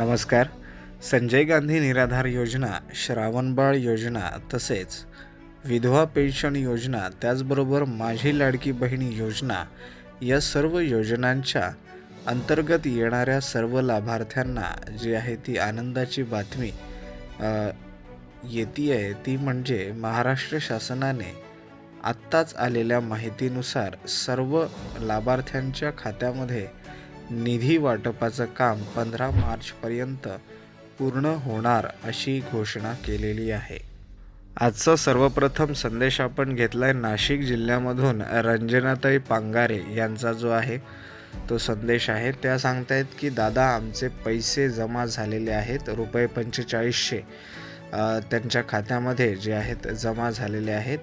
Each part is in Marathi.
नमस्कार. संजय गांधी निराधार योजना श्रावणबाळ योजना तसेच विधवा पेन्शन योजना त्याचबरोबर माझी लाडकी बहिणी योजना या सर्व योजनांच्या अंतर्गत येणाऱ्या सर्व लाभार्थ्यांना जी आहे ती आनंदाची बातमी येते आहे ती म्हणजे महाराष्ट्र शासनाने आत्ताच आलेल्या माहितीनुसार सर्व लाभार्थ्यांच्या खात्यामध्ये निधी वाटपाचं काम पंधरा मार्चपर्यंत पूर्ण होणार अशी घोषणा केलेली आहे. आजचा सर्वप्रथम संदेश आपण घेतला आहे नाशिक जिल्ह्यामधून रंजनाताई पांगारे यांचा जो आहे तो संदेश आहे. त्या सांगतायत की दादा आमचे पैसे जमा झालेले आहेत रुपये पंचेचाळीसशे त्यांच्या खात्यामध्ये जे आहेत जमा झालेले आहेत.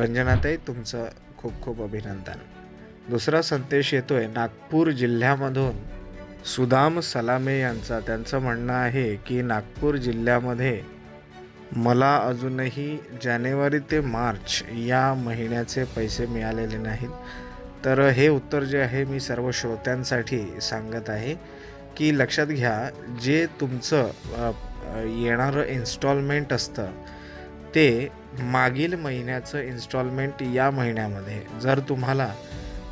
रंजनाताई तुमचं खूप खूप अभिनंदन. दुसरा संदेश येतोय नागपूर जिल्ह्यामधून. सुदाम सलामे यांचा. त्यांचं म्हणणं आहे की नागपूर जिल्ह्यामध्ये मला अजूनही जानेवारी ते मार्च या महिन्याचे पैसे मिळालेले नाहीत. तर हे उत्तर जे आहे मी सर्व श्रोत्यांसाठी सांगत आहे की लक्षात घ्या जे तुमचं येणारं इन्स्टॉलमेंट असतं ते मागील महिन्याचं इन्स्टॉलमेंट या महिन्यामध्ये. जर तुम्हाला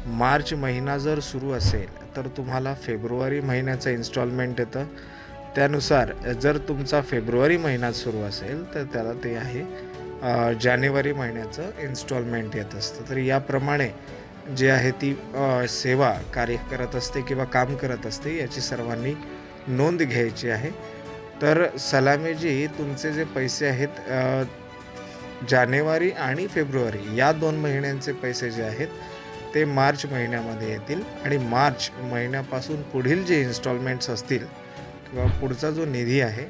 मार्च महिना जर सुरू असेल तर तुम्हाला फेब्रुवारी महिन्याचं इन्स्टॉलमेंट येतं. त्यानुसार जर तुमचा फेब्रुवारी महिना सुरू असेल तर त्याला ते आहे जानेवारी महिन्याचं इन्स्टॉलमेंट येत असतं. तर याप्रमाणे जे आहे ती सेवा कार्य करत असते किंवा काम करत असते याची सर्वांनी नोंद घ्यायची आहे. तर सलामीजी तुमचे जे पैसे आहेत जानेवारी आणि फेब्रुवारी या दोन महिन्यांचे पैसे जे आहेत ते मार्च महिन्यामध्ये येतील आणि मार्च महिन्यापासून पुढील जे इन्स्टॉलमेंट्स असतील किंवा पुढचा जो निधी आहे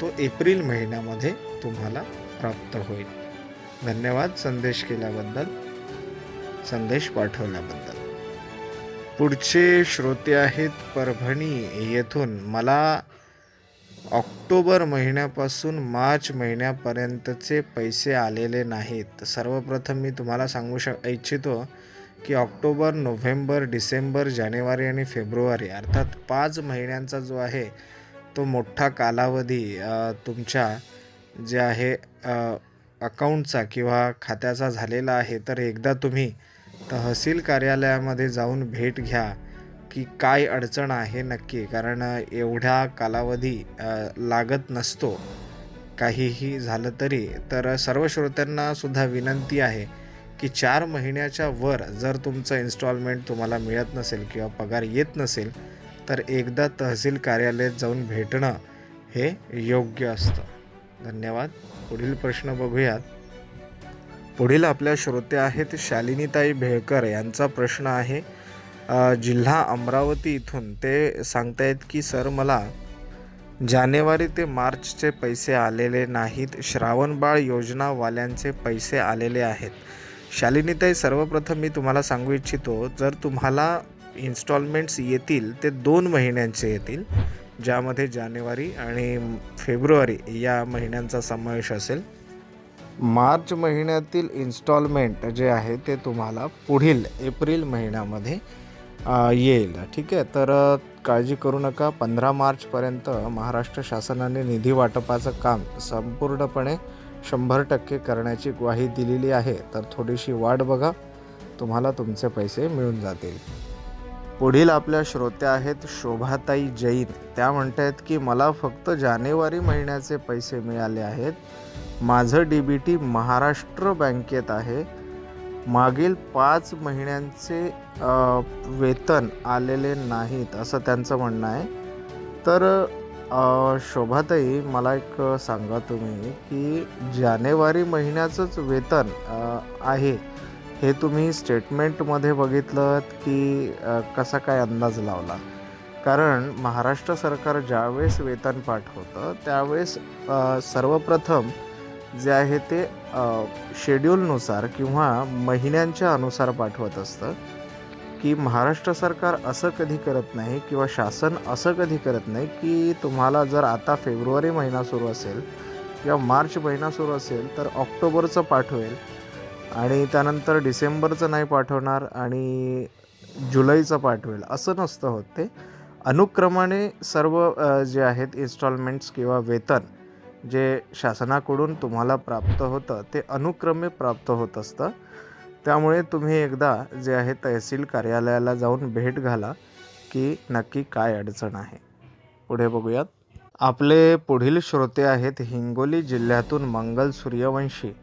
तो एप्रिल महिन्यामध्ये तुम्हाला प्राप्त होईल. धन्यवाद संदेश केल्याबद्दल. संदेश पाठवल्याबद्दल. पुढचे श्रोते आहेत परभणी. येथून मला ऑक्टोबर महिन्यापासून मार्च महिन्यापर्यंतचे पैसे आलेले नाहीत. सर्वप्रथम मी तुम्हाला सांगू शक इच्छितो की ऑक्टोबर नोव्हेंबर डिसेंबर जानेवारी आणि फेब्रुवारी अर्थात पाच महिन्यांचा जो आहे तो मोठा कालावधी तुमच्या जे आहे अकाउंटचा किंवा खात्याचा झालेला आहे. तर एकदा तुम्ही तहसील कार्यालयामध्ये जाऊन भेट घ्या की काय अडचण आहे नक्की. कारण एवढ्या कालावधी लागत नसतो. काहीही झालं तरी. तर सर्व श्रोत्यांना सुद्धा विनंती आहे की चार महिन्याच्या वर जर तुमचं इन्स्टॉलमेंट तुम्हाला मिळत नसेल किंवा पगार येत नसेल तर एकदा तहसील कार्यालयात जाऊन भेटणं हे योग्य असतं. धन्यवाद. पुढील प्रश्न बघूयात. पुढील आपल्या श्रोते आहेत शालिनीताई भेळकर. यांचा प्रश्न आहे जिल्हा अमरावती इथून. ते सांगतायत की सर मला जानेवारी ते मार्चचे पैसे आलेले नाहीत. श्रावणबाळ योजनावाल्यांचे पैसे आलेले आहेत. शालिनीताई सर्वप्रथम मी तुम्हाला सांगू इच्छितो जर तुम्हाला इन्स्टॉलमेंट्स येतील ते दोन महिन्यांचे येतील ज्यामध्ये जानेवारी आणि फेब्रुवारी या महिन्यांचा समावेश असेल. मार्च महिन्यातील इन्स्टॉलमेंट जे आहे ते तुम्हाला पुढील एप्रिल महिन्यामध्ये येईल. ठीक आहे? तर काळजी करू नका. पंधरा मार्चपर्यंत महाराष्ट्र शासनाने निधी वाटपाचं काम संपूर्णपणे शंभर टक्के करण्याची ग्वाही दिलेली आहे तर थोडीशी वाट बघा. तुम्हाला तुमचे पैसे मिळून जातील. पुढील आपल्या श्रोत्या आहेत शोभाताई जैन. त्या म्हणत आहेत की मला फक्त जानेवारी महिन्याचे पैसे मिळाले आहेत. माझं डी बी टी महाराष्ट्र बँकेत आहे. मागील पाच महिन्यांचे वेतन आलेले नाहीत असं त्यांचं म्हणणं आहे. तर शोभाताई मला एक सांगा तुम्ही की जानेवारी महिन्याचंच वेतन आहे हे तुम्ही स्टेटमेंटमध्ये बघितलं की कसा काय अंदाज लावला? कारण महाराष्ट्र सरकार ज्यावेळेस वेतन पाठवतं त्यावेळेस सर्वप्रथम जे आहे ते शेड्यूलनुसार किंवा महिन्यांच्या अनुसार पाठवत असतं. की महाराष्ट्र सरकार असं कधी करत नाही किंवा शासन असं कधी करत नाही की तुम्हाला जर आता फेब्रुवारी महिना सुरू असेल किंवा मार्च महिना सुरू असेल तर ऑक्टोबरचं पाठवेल आणि त्यानंतर डिसेंबरचं नाही पाठवणार आणि जुलैचं पाठवेल असं नसतं होत ते. अनुक्रमाने सर्व जे आहेत इन्स्टॉलमेंट्स किंवा वेतन जे शासनाकडून तुम्हाला प्राप्त होतं ते अनुक्रमे प्राप्त होत असतं. त्यामुळे तुम्ही एकदा जे आहे तहसील कार्यालयाला जाऊन भेट घाला की नक्की काय अडचण आहे. पुढे बघूयात. आपले पुढील श्रोते आहेत हिंगोली जिल्ह्यातून मंगल सूर्यवंशी.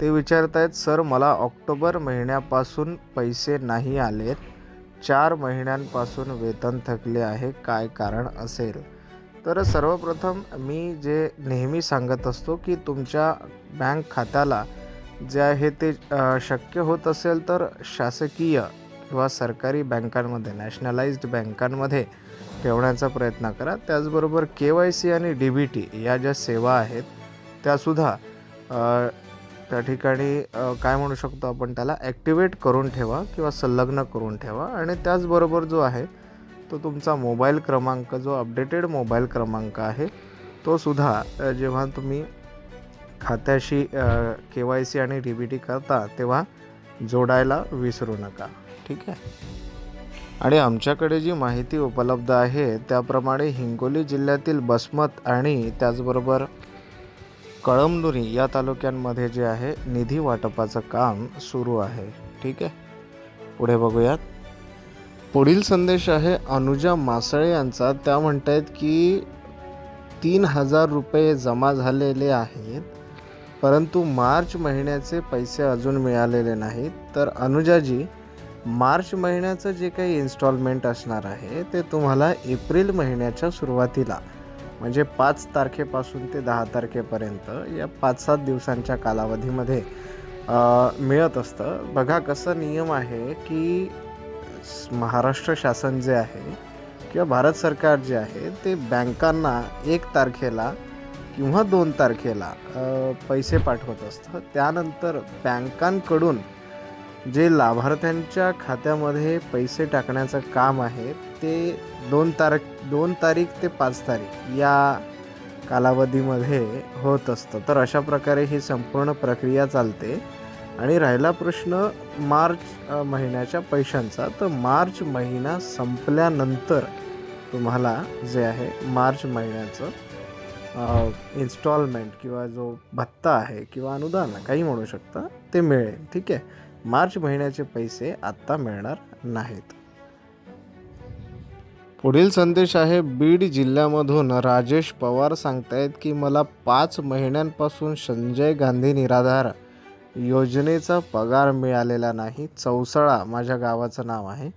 ते विचारत आहेत सर मला ऑक्टोबर महिन्यापासून पैसे नाही आलेत. चार महिन्यांपासून वेतन थकले आहे. काय कारण असेल? तर सर्वप्रथम मी जे नेहमी सांगत असतो की तुमच्या बँक खात्याला जे आहे ते शक्य होत असेल तर शासकीय किंवा सरकारी बँकांमध्ये नॅशनलाइज्ड बँकांमध्ये ठेवण्याचा प्रयत्न करा. त्याचबरोबर के वाय सी आणि डी बी टी या ज्या सेवा आहेत त्यासुद्धा त्या ठिकाणी काय म्हणू शकतो आपण त्याला ॲक्टिवेट करून ठेवा किंवा संलग्न करून ठेवा. आणि त्याचबरोबर जो आहे तो तुमचा मोबाईल क्रमांक जो अपडेटेड मोबाईल क्रमांक आहे तो सुद्धा जेव्हा तुम्ही खात्याशी के वाय सी आणि डी बी टी करता तेव्हा जोडायला विसरू नका. ठीक आहे? आणि आमच्याकडे जी माहिती उपलब्ध आहे त्याप्रमाणे हिंगोली जिल्ह्यातील बसमत आणि त्याचबरोबर कळमनुरी या तालुक्यांमध्ये जे आहे निधी वाटपाचं काम सुरू आहे. ठीक आहे? पुढे बघूयात. पुढील संदेश आहे अनुजा मासळे यांचा. त्या म्हणत आहेत की तीन हजार रुपये जमा झालेले आहेत. परंतु मार्च महिन्याचे पैसे अजून मिळालेले नाहीत. तर अनुजाजी मार्च महिन्याचं जे काही इन्स्टॉलमेंट असणार आहे ते तुम्हाला एप्रिल महिन्याच्या सुरुवातीला म्हणजे पाच तारखेपासून ते दहा तारखेपर्यंत या पाच सात दिवसांच्या कालावधीमध्ये मिळत असतं. बघा कसं नियम आहे की महाराष्ट्र शासन जे आहे किंवा भारत सरकार जे आहे ते बँकांना एक तारखेला किंवा दोन तारखेला पैसे पाठवत असतं. त्यानंतर बँकांकडून जे लाभार्थ्यांच्या खात्यामध्ये पैसे टाकण्याचं काम आहे ते दोन तारख दोन तारीख ते पाच तारीख या कालावधीमध्ये होत असतं. तर अशा प्रकारे ही संपूर्ण प्रक्रिया चालते. आणि राहिला प्रश्न मार्च महिन्याच्या पैशांचा. तर मार्च महिना संपल्यानंतर तुम्हाला जे आहे मार्च महिन्याचं इन्स्टॉलमेंट किंवा जो भत्ता आहे किंवा अनुदान काही म्हणू शकता ते मिळेल ठीक आहे? मार्च महिन्याचे पैसे आत्ता मिळणार नाहीत. पुढील संदेश आहे बीड जिल्ह्यामधून राजेश पवार सांगतायत की मला पाच महिन्यांपासून संजय गांधी निराधार योजनेचा पगार मिळालेला नाही चौसळा माझ्या गावाचं नाव आहे.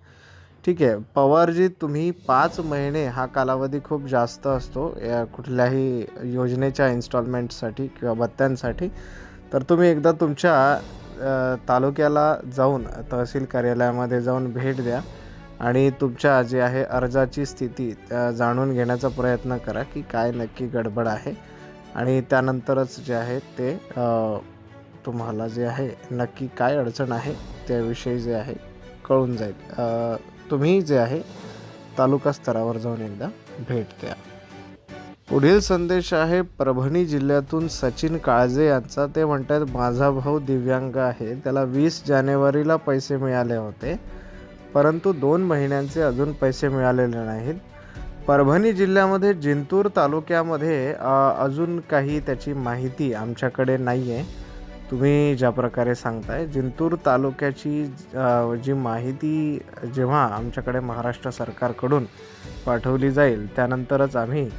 ठीक आहे. पवारजी तुम्ही पाच महिने हा कालावधी खूप जास्त असतो या कुठल्याही योजनेच्या इन्स्टॉलमेंटसाठी किंवा भत्त्यांसाठी. तर तुम्ही एकदा तुमच्या तालुक्याला जाऊन तहसील कार्यालयामध्ये जाऊन भेट द्या आणि तुमच्या जे आहे अर्जाची स्थिती जाणून घेण्याचा प्रयत्न करा की काय नक्की गडबड आहे. आणि त्यानंतरच जे आहे ते तुम्हाला जे आहे नक्की काय अडचण आहे त्याविषयी जे आहे कळून जाईल. तुम्ही जे आहे तालुका स्तरावर जाऊन एकदा भेट द्या. पुढील संदेश आहे परभणी जिल्ह्यातून सचिन काळजे यांचा. ते म्हणतात माझा भाऊ दिव्यांग आहे. त्याला वीस जानेवारीला पैसे मिळाले होते. परंतु दोन महिन्यांचे अजून पैसे मिळालेले नाहीत. परभणी जिल्ह्यामध्ये जिंतूर तालुक्यामध्ये अजून काही त्याची माहिती आमच्याकडे नाही आहे तुम्ही ज्या प्रकारे सांगताय जिंतूर तालुक्याची जी माहिती जेव्हा आमच्याकडे महाराष्ट्र सरकारकडून पाठवली जाईल त्यानंतरच आम्ही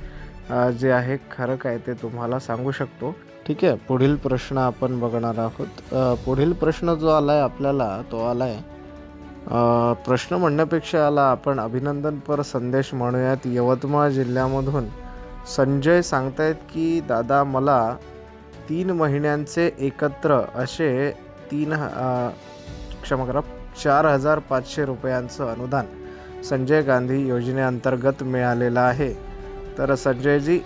जे आहे खरं काय ते तुम्हाला सांगू शकतो. ठीक आहे पुढील प्रश्न आपण बघणार आहोत. पुढील प्रश्न जो आला आहे आपल्याला तो आला आहे प्रश्न म्हणण्यापेक्षा आला आपण अभिनंदनपर संदेश म्हणूयात. यवतमाळ जिल्ह्यामधून संजय सांगतायत की दादा मला तीन महिन्यांचे एकत्र असे तीन ह- क्षमा करा चार हजार पाचशे रुपयांचं अनुदान संजय गांधी योजनेअंतर्गत मिळालेलं आहे. तर संजयजी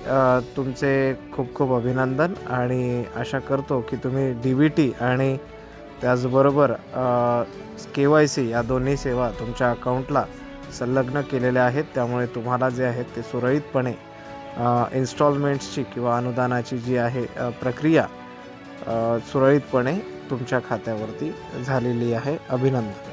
तुमचे खूप खूप अभिनंदन आणि आशा करतो की तुम्ही डी बी टी आणि त्याचबरोबर के वाय सी या दोन्ही सेवा तुमच्या अकाउंटला संलग्न केलेल्या आहेत. त्यामुळे तुम्हाला जे आहेत ते सुरळीतपणे इन्स्टॉलमेंट्सची किंवा अनुदानाची जी आहे प्रक्रिया सुरळीतपणे तुमच्या खात्यावरती झालेली आहे. अभिनंदन.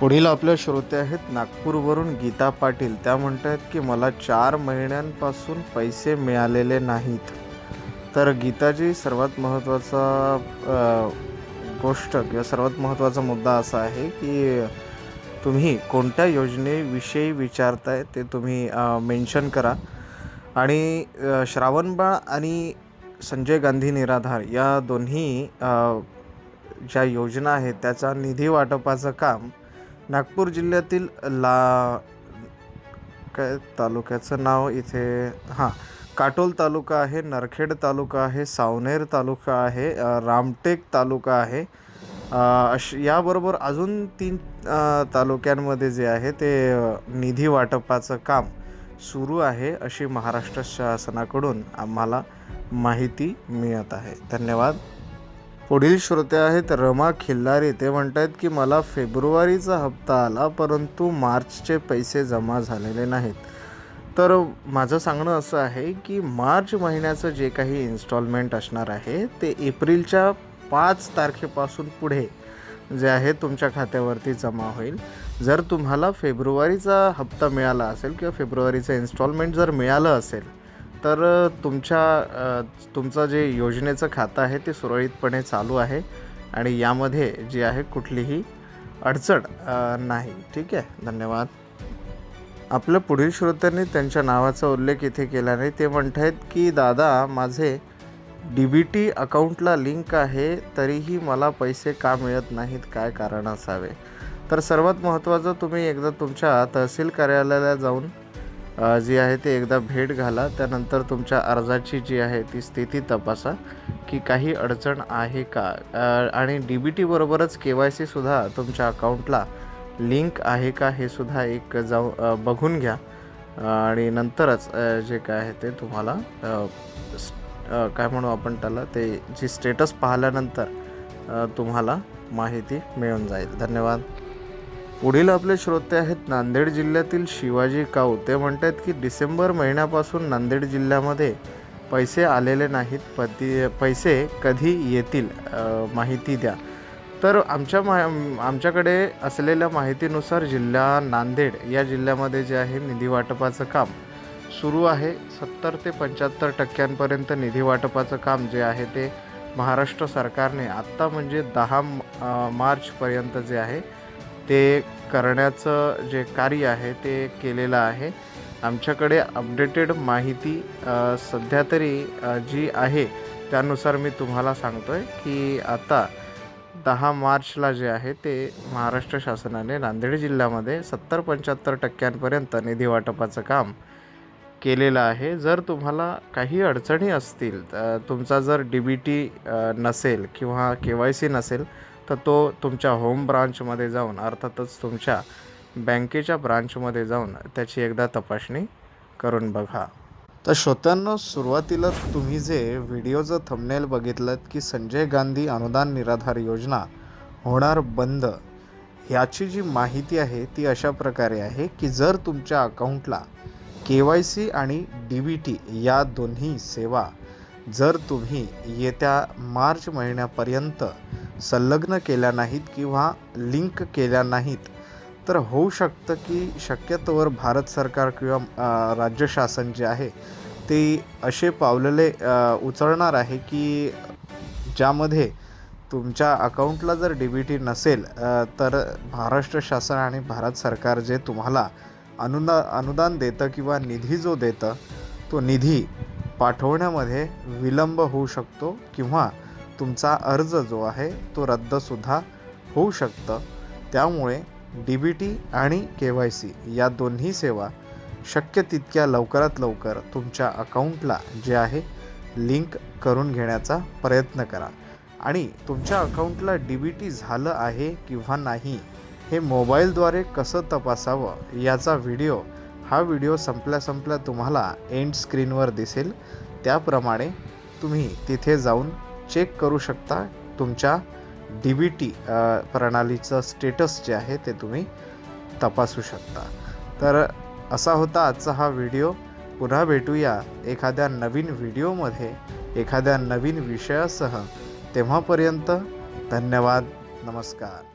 पुढील आपल्या श्रोते आहेत नागपूरवरून गीता पाटील. त्या म्हणत आहेत की मला चार महिन्यांपासून पैसे मिळालेले नाहीत. तर गीताजी सर्वात महत्त्वाचा गोष्ट किंवा सर्वात महत्त्वाचा मुद्दा असा आहे की तुम्ही कोणत्या योजनेविषयी विचारताय ते तुम्ही मेन्शन करा. आणि श्रावणबाळ आणि संजय गांधी निराधार या दोन्ही ज्या योजना आहेत त्याचा निधी वाटपाचं काम नागपूर जिल्ह्यातील ला काय तालुक्याचं नाव इथे हां काटोल तालुका आहे नरखेड तालुका आहे सावनेर तालुका आहे रामटेक तालुका आहे. अश याबरोबर अजून तीन तालुक्यांमध्ये जे आहे ते निधी वाटपाचं काम सुरू आहे अशी महाराष्ट्र शासनाकडून आम्हाला माहिती मिळत आहे. धन्यवाद. पुढील श्रोते आहेत रमा खिल्लारी. ते म्हणत आहेत की मला फेब्रुवारीचा हप्ता आला परंतु मार्चचे पैसे जमा झालेले नाहीत. तर माझं सांगणं असं आहे की मार्च महिन्याचं जे काही इन्स्टॉलमेंट असणार आहे ते एप्रिलच्या पाच तारखेपासून पुढे जे आहे तुमच्या खात्यावरती जमा होईल. जर तुम्हाला फेब्रुवारीचा हप्ता मिळाला असेल किंवा फेब्रुवारीचं इन्स्टॉलमेंट जर मिळालं असेल तर तुमच्या तुमचं जे योजनेचं खातं आहे ते सुरळीतपणे चालू आहे आणि यामध्ये जी आहे कुठलीही अडचण नाही. ठीक आहे? धन्यवाद. आपल्या पुढील श्रोत्यांनी त्यांच्या नावाचा उल्लेख इथे केला नाही. ते म्हणत आहेत की दादा माझे डी बी टी अकाउंटला लिंक आहे तरीही मला पैसे का मिळत नाहीत? काय कारण असावे? तर सर्वात महत्त्वाचं तुम्ही एकदा तुमच्या तहसील कार्यालयाला जाऊन जी आहे ते एकदा भेट घाला. त्यानंतर तुमच्या अर्जाची जी आहे ती स्थिती तपासा की काही अडचण आहे का? आणि डी बी टीबरोबरच के वाय सीसुद्धा तुमच्या अकाउंटला लिंक आहे का हे सुद्धा एक जाऊ बघून घ्या. आणि नंतरच जे काय आहे ते तुम्हाला काय म्हणू आपण त्याला ते जी स्टेटस पाहिल्यानंतर तुम्हाला माहिती मिळून जाईल. धन्यवाद. पुढील आपले श्रोते आहेत नांदेड जिल्ह्यातील शिवाजी काऊ. ते म्हणतात की डिसेंबर महिन्यापासून नांदेड जिल्ह्यामध्ये पैसे आलेले नाहीत पती पैसे कधी येतील माहिती द्या. तर आमच्या मा आमच्याकडे असलेल्या माहितीनुसार जिल्हा नांदेड या जिल्ह्यामध्ये जे आहे निधी वाटपाचं काम सुरू आहे. सत्तर ते पंच्याहत्तर टक्क्यांपर्यंत निधी वाटपाचं काम जे आहे ते महाराष्ट्र सरकारने आत्ता म्हणजे दहा मार्चपर्यंत जे आहे ते करण्याचं जे कार्य आहे ते केलेलं आहे. आमच्याकडे अपडेटेड माहिती सध्या तरी जी आहे त्यानुसार मी तुम्हाला सांगतो आहे की आता दहा मार्चला जे आहे ते महाराष्ट्र शासनाने नांदेड जिल्ह्यामध्ये सत्तर पंच्याहत्तर टक्क्यांपर्यंत निधी वाटपाचं काम केलेलं आहे. जर तुम्हाला काही अडचणी असतील तुमचा जर डी बी टी नसेल किंवा के वाय सी नसेल तर तो तुमच्या होम ब्रांचमध्ये जाऊन अर्थातच तुमच्या बँकेच्या ब्रांचमध्ये जाऊन त्याची एकदा तपासणी करून बघा. तर श्रोत्यांना सुरुवातीला तुम्ही जे व्हिडिओचं थंबनेल बघितलं की संजय गांधी अनुदान निराधार योजना होणार बंद ह्याची जी माहिती आहे ती अशा प्रकारे आहे की जर तुमच्या अकाउंटला के वाय सी आणि डी बी टी या दोन्ही सेवा जर तुम्ही येत्या मार्च महिन्यापर्यंत संलग्न केल्या नाहीत किंवा लिंक केल्या नाहीत तर होऊ शकतं की शक्यतोवर भारत सरकार किंवा राज्य शासन जे आहे ते असे पावलेले उचलणार आहे की ज्यामध्ये तुमच्या अकाउंटला जर डी बी टी नसेल तर महाराष्ट्र शासन आणि भारत सरकार जे तुम्हाला अनुदा अनुदान देतं किंवा निधी जो देतं तो निधी पाठवण्यामध्ये विलंब होऊ शकतो किंवा तुमचा अर्ज जो आहे तो रद्दसुद्धा होऊ शकतं. त्यामुळे डी बी टी आणि के वाय सी या दोन्ही सेवा शक्य तितक्या लवकरात लवकर तुमच्या अकाउंटला जे आहे लिंक करून घेण्याचा प्रयत्न करा. आणि तुमच्या अकाउंटला डी बी टी झालं आहे किंवा नाही हे मोबाईलद्वारे कसं तपासावं याचा व्हिडिओ हा व्हिडिओ संपल्या संपल्या तुम्हाला एंड स्क्रीनवर दिसेल. त्याप्रमाणे तुम्ही तिथे जाऊन चेक करू शकता तुमच्या डी बी टी प्रणालीचं स्टेटस जे आहे ते तुम्ही तपासू शकता. तर असा होता आजचा हा व्हिडिओ पुन्हा भेटूया एखाद्या नवीन व्हिडिओमध्ये एखाद्या नवीन विषयासह. तेव्हापर्यंत धन्यवाद नमस्कार.